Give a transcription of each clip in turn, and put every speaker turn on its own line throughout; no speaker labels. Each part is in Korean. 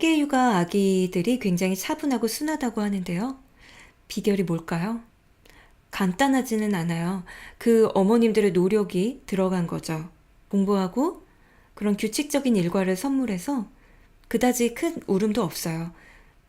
토끼 육아 아기들이 굉장히 차분하고 순하다고 하는데요. 비결이 뭘까요? 간단하지는 않아요. 그 어머님들의 노력이 들어간 거죠. 공부하고 그런 규칙적인 일과를 선물해서 그다지 큰 울음도 없어요.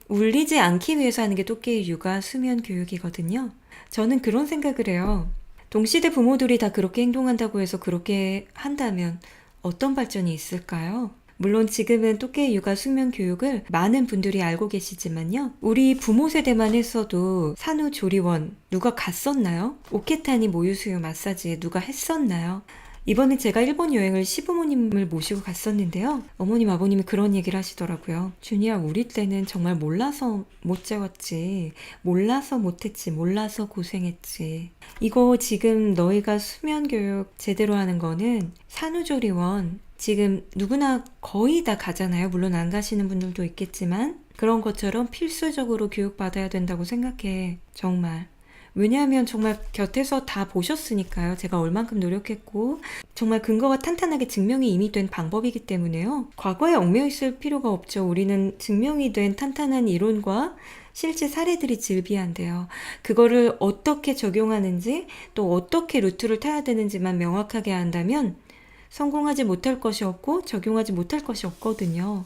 울리지 않기 위해서 하는 게 토끼의 육아 수면 교육이거든요. 저는 그런 생각을 해요. 동시대 부모들이 다 그렇게 행동한다고 해서 그렇게 한다면 어떤 발전이 있을까요? 물론 지금은 토끼의 육아 수면 교육을 많은 분들이 알고 계시지만요. 우리 부모 세대만 했어도 산후조리원 누가 갔었나요? 오케타니 모유수유 마사지 누가 했었나요? 이번에 제가 일본 여행을 시부모님을 모시고 갔었는데요. 어머님, 아버님이 그런 얘기를 하시더라고요. 준이야, 우리 때는 정말 몰라서 못 재웠지. 몰라서 못했지. 몰라서 고생했지. 이거 지금 너희가 수면 교육 제대로 하는 거는 산후조리원 지금 누구나 거의 다 가잖아요. 물론 안 가시는 분들도 있겠지만 그런 것처럼 필수적으로 교육받아야 된다고 생각해. 정말. 왜냐하면 정말 곁에서 다 보셨으니까요. 제가 얼만큼 노력했고 정말 근거가 탄탄하게 증명이 이미 된 방법이기 때문에요. 과거에 얽매여 있을 필요가 없죠. 우리는 증명이 된 탄탄한 이론과 실제 사례들이 질비한데요. 그거를 어떻게 적용하는지 또 어떻게 루트를 타야 되는지만 명확하게 한다면 성공하지 못할 것이 없고 적용하지 못할 것이 없거든요.